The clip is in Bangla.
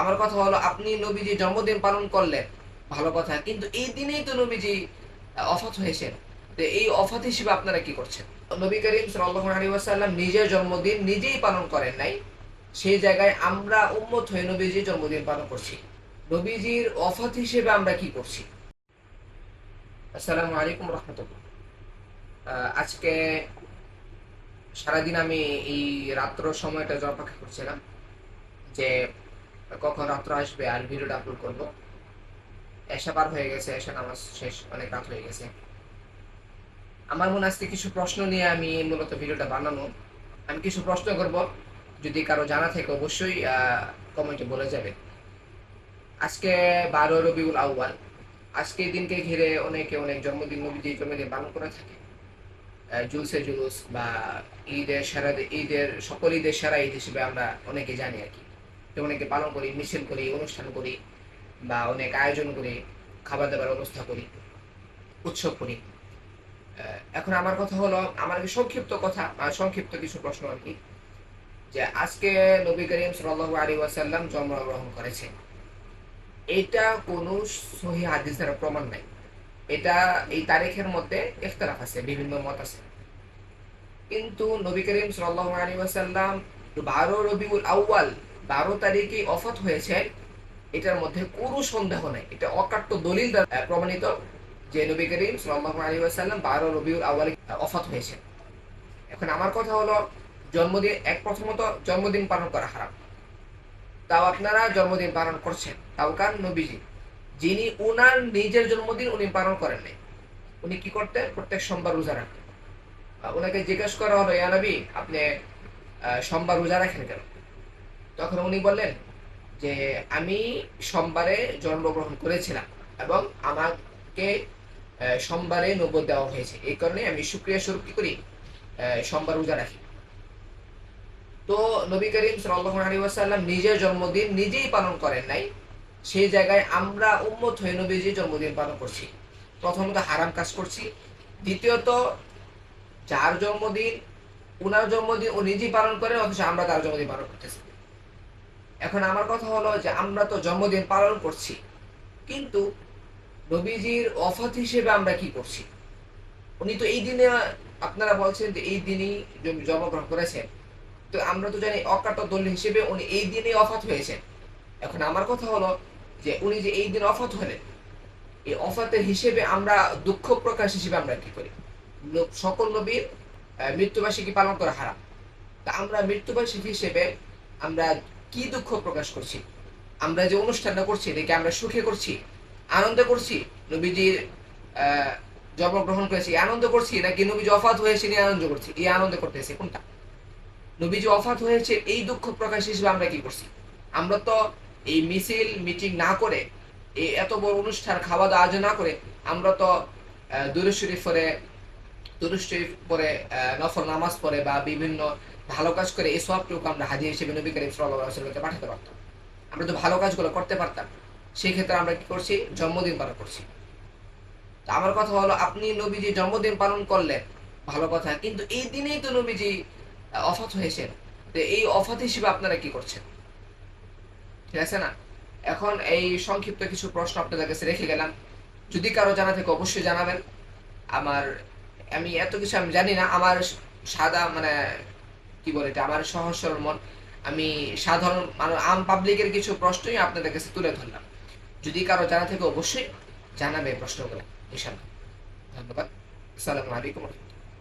আমার কথা হলো, আপনি নবীজি জন্মদিন পালন করলেন। ভালো কথা, কিন্তু এই দিনেই তো নবীজি অফাত হয়েছেন। তো এই অফাত হিসেবে আপনারা কি করছেন? নবী করিম ওয়াসাল্লাম নিজের জন্মদিন নিজেই পালন করেন নাই। সেই জায়গায় আমরা উম্মত হয়ে নবীজির জন্মদিন পালন করছি। নবীজির অফাত হিসেবে আমরা কি করছি? আসসালামু আলাইকুম রহমতুল্লাহ। আজকে সারাদিন আমি এই রাত্র সময়টা অপেক্ষা করছিলাম যে কখন রাত্র আসবে আর ভিডিওটা আপলোড করব। এসা পার হয়ে গেছে, এসা নামাজ শেষ, অনেক রাত হয়ে গেছে। আমার মনে আজকে কিছু প্রশ্ন নিয়ে আমি মূলত ভিডিওটা বানানো আমি কিছু প্রশ্ন করব, যদি কারও জানা থাকে অবশ্যই কমেন্টে বলে যাবে। আজকে বারো রবিউল আউয়াল। আজকে দিনকে ঘিরে অনেকে অনেক জন্মদিন নবীজি জন্মদিন পালন করে থাকে। জুলসে জুলুস বা ঈদের সেরা ঈদের, সকল ঈদের সেরা ঈদ হিসেবে আমরা অনেকে জানি আর কি। অনেকে পালন করি মিছিল করি, অনুষ্ঠান করি বা অনেক আয়োজন করি, খাবার দাবার ব্যবস্থা করি, উৎসব করি। এখন আমার কথা হলো, আমার সংক্ষিপ্ত কথা সংক্ষিপ্ত কিছু প্রশ্ন আর কি। যে আজকে নবী করিম সাল্লাল্লাহু আলাইহি ওয়াসাল্লাম জন্মগ্রহণ করেছে। এটা কোনো সহি হাদিস দ্বারা প্রমাণ নাই। এটা এই তারিখের মধ্যে ইখতলাফ আছে, বিভিন্ন মত আছে। কিন্তু নবী করিম সাল্লাল্লাহু আলাইহি ওয়াসাল্লাম বারো রবিউল আউয়াল বারো তারিখে অফাত হয়েছে। এটার মধ্যে কোনো সন্দেহ নাই। এটা অকাট্য দলিল প্রমাণিত। যে নবী করিম সাল্লাল্লাহু আলাইহি ওয়াসাল্লাম বারো রবিউল আউয়ালে আহ, অফাত হয়েছে। এখন আমার কথা হলো জন্মদিন এক প্রথমত জন্মদিন পালন করা হারাম। তাও আপনারা জন্মদিন পালন করছেন। তাও কার নবীজি? যিনি উনার নিজের জন্মদিন উনি পালন করেন নাই। উনি কি করতেন? প্রত্যেক সোমবার রোজা রাখতেন। ওনাকে জিজ্ঞেস করা হলো ইয়া নবী আপনি সোমবার রোজা রাখেন কেন? তখন উনি বললেন যে, আমি সোমবারে জন্মগ্রহণ করেছিলাম এবং আমাকে সোমবারে নবদ দেওয়া হয়েছে। এই কারণে আমি শুক্রিয়া স্বরূপ কি করি? সোমবার রোজা রাখি। তো নবী করিম ওয়াসাল্লাম নিজের জন্মদিন নিজেই পালন করেন নাই। সেই জায়গায় আমরা উম্মত হয়ে নবীজির জন্মদিন পালন করছি। প্রথমত হারাম কাজ করছি। দ্বিতীয়ত, যার জন্মদিন, উনার জন্মদিন ও নিজেই পালন করেন, অথচ আমরা তার জন্মদিন পালন করতেছি। এখন আমার কথা হলো যে আমরা তো জন্মদিন পালন করছি। কিন্তু নবীজির অফাত হিসেবে আমরা কি করছি? উনি তো এই দিনে, আপনারা বলছেন যে এই দিনই জন্মগ্রহণ করেছেন। তো আমরা তো জানি অকাট দল হিসেবে উনি এই দিনে অফাত হয়েছেন। এখন আমার কথা হলো যে উনি যে এই দিন অফাত হলেন, এই অফাতের হিসেবে আমরা দুঃখ প্রকাশ হিসেবে আমরা কি করি? সকল নবীর মৃত্যুবার্ষিকী পালন করা হারাম। তা আমরা মৃত্যুবার্ষিকী হিসেবে আমরা কি দুঃখ প্রকাশ করছি? আমরা যে অনুষ্ঠানটা করছি এটাকে আমরা সুখে করছি, আনন্দ করছি, নবীজির জন্মগ্রহণ করেছি আনন্দ করছি, নাকি নবীজি অফাত হয়েছে নিয়ে আনন্দ করছি? এই আনন্দ করতেছি কোনটা? নবীজি অফাত হয়েছে এই দুঃখ প্রকাশ হিসেবে আমরা কি করছি? আমরা তো এই মিছিল, মিটিং না করে, এই এত বড় অনুষ্ঠান খাওয়া দাওয়া আয়োজন না করে, আমরা তো দূরে শরীফ পরে দুরুদ শরীফ পরে নফল নামাজ পড়ে বা বিভিন্ন ভালো কাজ করে এই সবটুকু আমরা হাজির হিসেবে নবী করিম ওয়াসাল্লামকে পাঠাতে পারতাম। আমরা তো ভালো কাজগুলো করতে পারতাম। সেই ক্ষেত্রে আমরা কি করছি? জন্মদিন পালন করছি। তা আমার কথা হলো, আপনি নবীজি জন্মদিন পালন করলেন, ভালো কথা, কিন্তু এই দিনেই তো নবীজি অফাত হয়েছেন। তো এই অফাত হিসেবে আপনারা কি করছেন? ঠিক আছে না? এখন এই সংক্ষিপ্ত কিছু প্রশ্ন আপনাদের কাছে রেখে গেলাম। যদি কারও জানা থাকে, অবশ্যই জানাবেন। আমার আমি এত কিছু আমি জানি না। আমার সাদা মানে কি বলে এটা? আমার সহজ মন। আমি সাধারণ মানে আম পাবলিকের কিছু প্রশ্নই আপনাদের কাছে তুলে ধরলাম। যদি কারও জানা থাকে অবশ্যই জানাবে প্রশ্নগুলো ইনশাল্লাহ ধন্যবাদ। আসসালামু আলাইকুম।